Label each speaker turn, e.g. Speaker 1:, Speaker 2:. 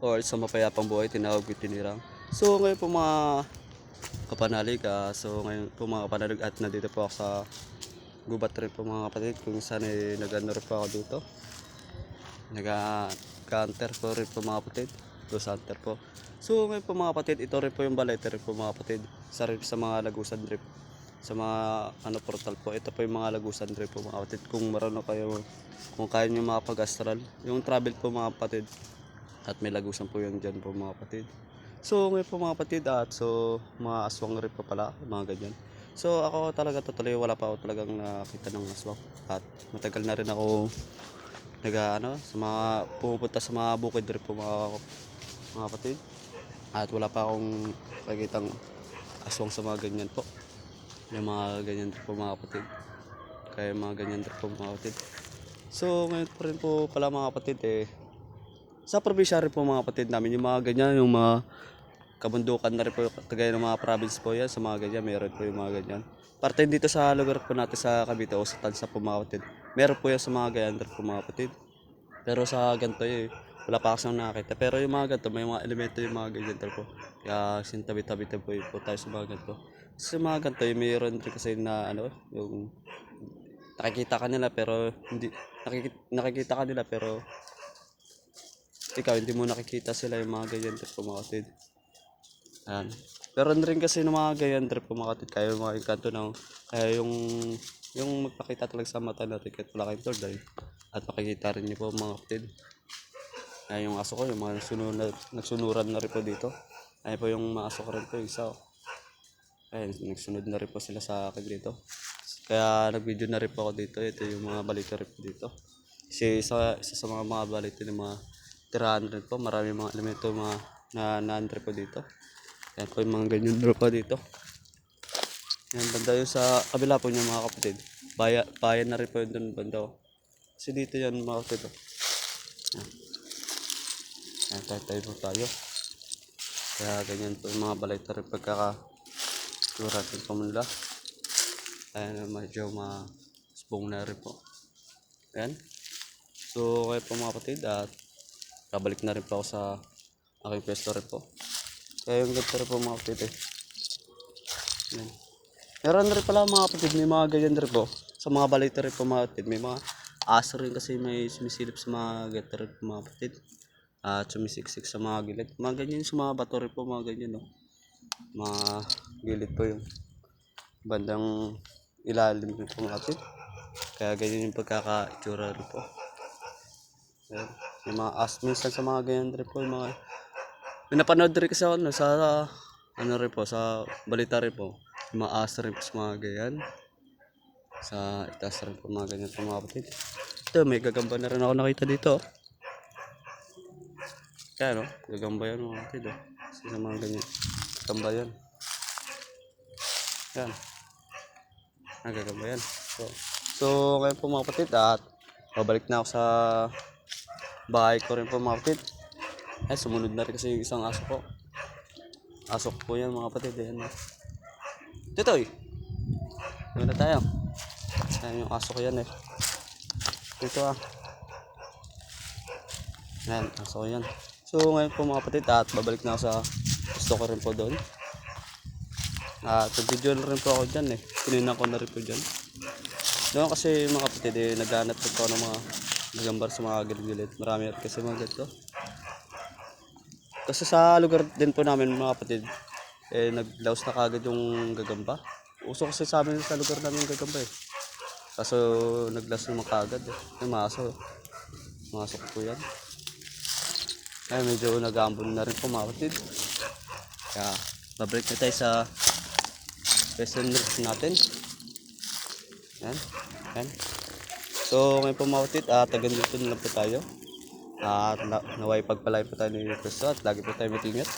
Speaker 1: or sa mapayapang buhay, tinawag ko tinirang. So ngayon po mga kapanalig, ah, so ngayon po mga kapanalig at nandito po ako sa gubat rin po mga kapatid kung saan eh, nag-ano rin po ako dito. Nag-counter po rin po mga kapatid. Ghost hunter po. So ngayon po mga kapatid, ito rin po yung balete rin po mga kapatid. Sa sa mga lagusan drip. Sa mga ano portal po. Ito po yung mga lagusan drip po mga kapatid. Kung marunong kayo, kung kaya nyo makapag-astral. Yung travel po mga kapatid. At may lagusan po yun dyan po mga kapatid. So ngayon po mga kapatid at so mga aswang rin po pala, mga ganyan. So ako talaga totally wala pa ako talagang nakita ng aswang. At matagal na rin ako nag ano, sa mga pumupunta sa mga bukid rin po mga, mga kapatid. At wala pa akong nakikitang aswang sa mga ganyan po. Yung mga ganyan rin po mga kapatid. Kaya mga ganyan rin po mga kapatid. So ngayon pa rin po pala mga kapatid eh, sa probinsya rin po mga kapatid namin, yung mga ganyan, yung mga kabundukan na rin po, kagaya ng mga province po yan, sa mga ganyan, meron po yung mga ganyan. Parte dito sa lugar po natin sa Cavite o sa Tansa po mga kapatid, meron po yan sa mga ganyan rin po mga kapatid. Pero sa ganito eh, wala pa kasi nakakita. Pero yung mga ganito, may mga elemento yung mga ganyan po. Kaya sintabi-tabi po, po tayo sa mga ganito. Sa mga ganito, eh, mayroon rin kasi na ano, yung nakikita ka nila pero hindi nakikita, nakikita ka nila pero ikaw hindi mo nakikita sila yung mga ganyan trip pumakatid. Ayan. Pero rin kasi ng mga ganyan trip pumakatid kaya yung mga inkanto ng kaya yung yung magpakita talaga sa mata natin kahit wala kayong third eye. At makikita rin niyo po mga kapatid. Ayan yung aso ko, yung mga nagsunuran, nagsunuran na rin po dito. Ayan po yung mga aso ko rin po, yung isa. oh. Ayan, nagsunod na rin po sila sa akin dito. Kaya nag-video na rin po ako dito. Ito yung mga balito rin po dito. Kasi isa, isa sa mga mga balito ng mga tirahan rin po. Marami mga elemento mga na naandre po dito. Ayan po yung mga ganyan rin po dito. Yan, banda yung sa kabila po niya mga kapatid. Baya, bayan na rin po yun doon banda. oh. Kasi dito yan mga kapatid. oh. Yan. Yan, tayo tayo po tayo. Kaya ganyan po yung mga balita rin pagkaka tura rin po nila. Ayan, medyo ma-spong na rin po. Ayan. So, kayo po mga kapatid at kabalik na rin po ako sa aking pwesto rin po. Kaya yung ganito rin po mga kapatid eh. Ayan. Meron rin pala mga kapatid, may mga ganyan rin po. Sa mga balita rin po mga kapatid, may mga aso rin kasi may sumisilip sa mga ganito rin po mga kapatid. At sumisiksik sa mga gilid. Mga ganyan sa mga bato rin po, mga ganyan no. Mga gilid po yung bandang ilalim rin po mga kapatid. Kaya ganyan yung pagkaka-itsura rin po. Ayan. Yung mga as minsan sa mga ganyan rin po, mga may rin kasi ako no, sa ano rin po, sa balita rin po. Yung mga asa rin po mga ganyan. Sa itaas rin po mga ganyan po mga kapatid. Ito, may gagamba na rin ako nakita dito. Kaya no, gagamba yan mga kapatid. Oh. Kasi sa mga ganyan. Gagamba yan. Yan. Ah, gagamba yan. So, so ngayon po mga kapatid at babalik na ako sa bahay ko rin po mga. Ay, sumunod na rin kasi yung isang aso ko. Aso ko po yan mga kapatid. Ayan. Titoy! Doon na tayo. Ayan yung aso ko yan eh. Dito ah. Ayan, aso ko yan. So ngayon po mga kapatid at babalik na ako sa gusto ko rin po doon. At video na rin po ako dyan eh. Pinina ko na rin po dyan. Doon kasi mga kapatid eh, naghanap po ako ng mga nagambar sa mga gilid-gilid. Marami kasi mga ganito. Kasi sa lugar din po namin mga kapatid, eh naglaos na kagad yung gagamba. Uso kasi sa amin sa lugar namin yung gagamba eh. Kaso naglaos naman kagad eh. Yung maso. Maso po yan. Ay medyo nag-aambon na rin po mga kapatid. Kaya babalik na tayo sa lesson natin. Yan. Yan. So ngayon po mga kapatid, uh, tagan dito na lang po tayo. At na, naway pagpalay po tayo ni Kristo at lagi po tayo matingat.